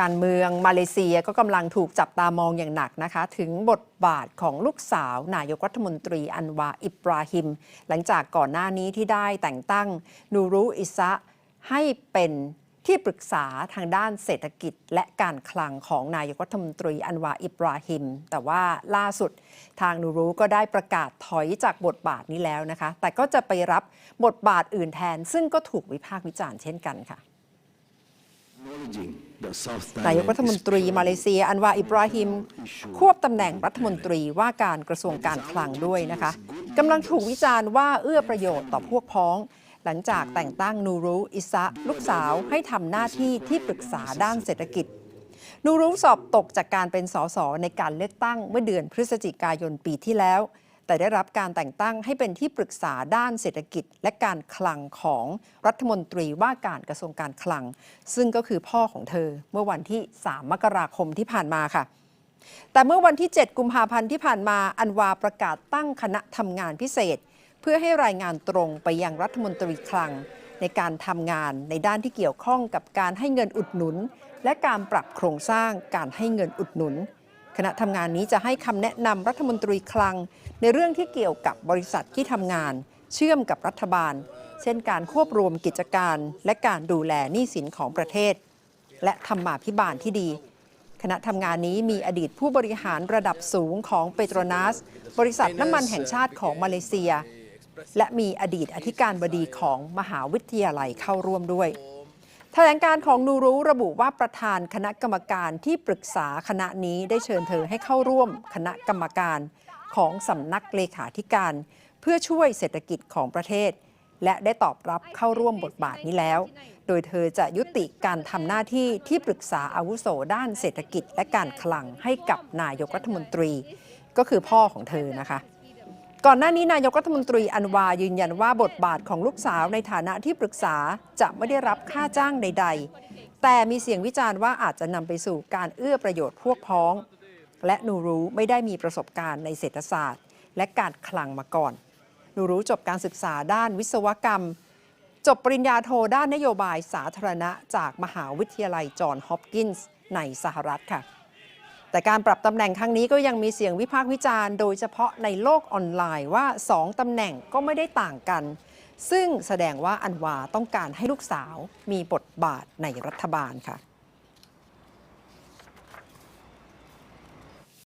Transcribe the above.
การเมืองมาเลเซียก็กำลังถูกจับตามองอย่างหนักนะคะ ถึงบทบาทของลูกสาว นายกรัฐมนตรีอันวาอิบราฮิม หลังจากก่อนหน้านี้ที่ได้แต่งตั้งนูรุอิซะให้เป็นที่ปรึกษาทางด้านเศรษฐกิจและการคลังของนายกรัฐมนตรีอันวาอิบราฮิม แต่ว่าล่าสุดทางนูรุก็ได้ประกาศถอยจากบทบาทนี้แล้วนะคะ แต่ก็จะไปรับบทบาทอื่นแทน ซึ่งก็ถูกวิพากษ์วิจารณ์เช่นกันค่ะ นายกรัฐมนตรีมาเลเซีย อันวาอิบราฮิม ควบตำแหน่งรัฐมนตรีว่าการกระทรวงการคลังด้วยนะคะกำลังถูกวิจารณ์ว่าเอื้อประโยชน์ต่อพวกพ้อง หลังจากแต่งตั้งนูรุอิซะลูกสาวให้ทำหน้าที่ที่ปรึกษาด้านเศรษฐกิจนูรุสอบตกจากการเป็นสสในการเลือกตั้งเมื่อเดือนพฤศจิกายนปีที่แล้ว แต่ได้รับการแต่งตั้งให้เป็นที่ปรึกษาด้านเศรษฐกิจ และการคลังของรัฐมนตรีว่าการกระทรวงการคลัง ซึ่งก็คือพ่อของเธอเมื่อวันที่ 3 มกราคมที่ผ่านมาค่ะแต่เมื่อวันที่ 7 กุมภาพันธ์ที่ผ่านมา อันวาประกาศตั้งคณะทำงานพิเศษ เพื่อให้รายงานตรงไปยังรัฐมนตรีคลัง ในการทำงานในด้านที่เกี่ยวข้องกับการให้เงินอุดหนุน และการปรับโครงสร้างการให้เงินอุดหนุน คณะทำงานนี้จะให้คำแนะนำรัฐมนตรีคลัง ในเรื่องที่เกี่ยวกับบริษัทที่ทำงาน เชื่อมกับรัฐบาล เช่นการควบรวมกิจการ และการดูแลหนี้สินของประเทศ และธรรมาภิบาลที่ดี คณะทำงานนี้มีอดีตผู้บริหารระดับสูงของเปโตรนัส บริษัทน้ำมันแห่งชาติของมาเลเซีย และมีอดีตอธิการบดีของมหาวิทยาลัยเข้าร่วมด้วย แถลงการของนูรุระบุว่าประธานคณะกรรมการที่ปรึกษาคณะนี้ได้เชิญเธอให้เข้าร่วมคณะกรรมการของสำนักเลขาธิการ เพื่อช่วยเศรษฐกิจของประเทศ และได้ตอบรับเข้าร่วมบทบาทนี้แล้ว โดยเธอจะยุติการทำหน้าที่ที่ปรึกษาอาวุโสด้านเศรษฐกิจและการคลังให้กับนายกรัฐมนตรี ก็คือพ่อของเธอนะคะ ก่อนหน้านี้นายกรัฐมนตรีอันวายืนยันว่าบทบาทของลูกสาวในฐานะที่ปรึกษาจะไม่ได้รับค่าจ้างใด ๆ แต่มีเสียงวิจารณ์ว่าอาจจะนำไปสู่การเอื้อประโยชน์พวกพ้อง และนูรู้ไม่ได้มีประสบการณ์ในเศรษฐศาสตร์ และการคลังมาก่อน นูรู้จบการศึกษาด้านวิศวกรรม จบปริญญาโทด้านนโยบายสาธารณะจากมหาวิทยาลัยจอห์นฮอปกินส์ในสหรัฐค่ะ แต่การปรับตำแหน่งครั้งนี้ก็ยังมีเสียงวิพากษ์วิจารณ์โดยเฉพาะในโลกออนไลน์ว่า 2ตำแหน่งก็ไม่ได้ต่างกัน ซึ่งแสดงว่าอันวาต้องการให้ลูกสาวมีบทบาทในรัฐบาลค่ะ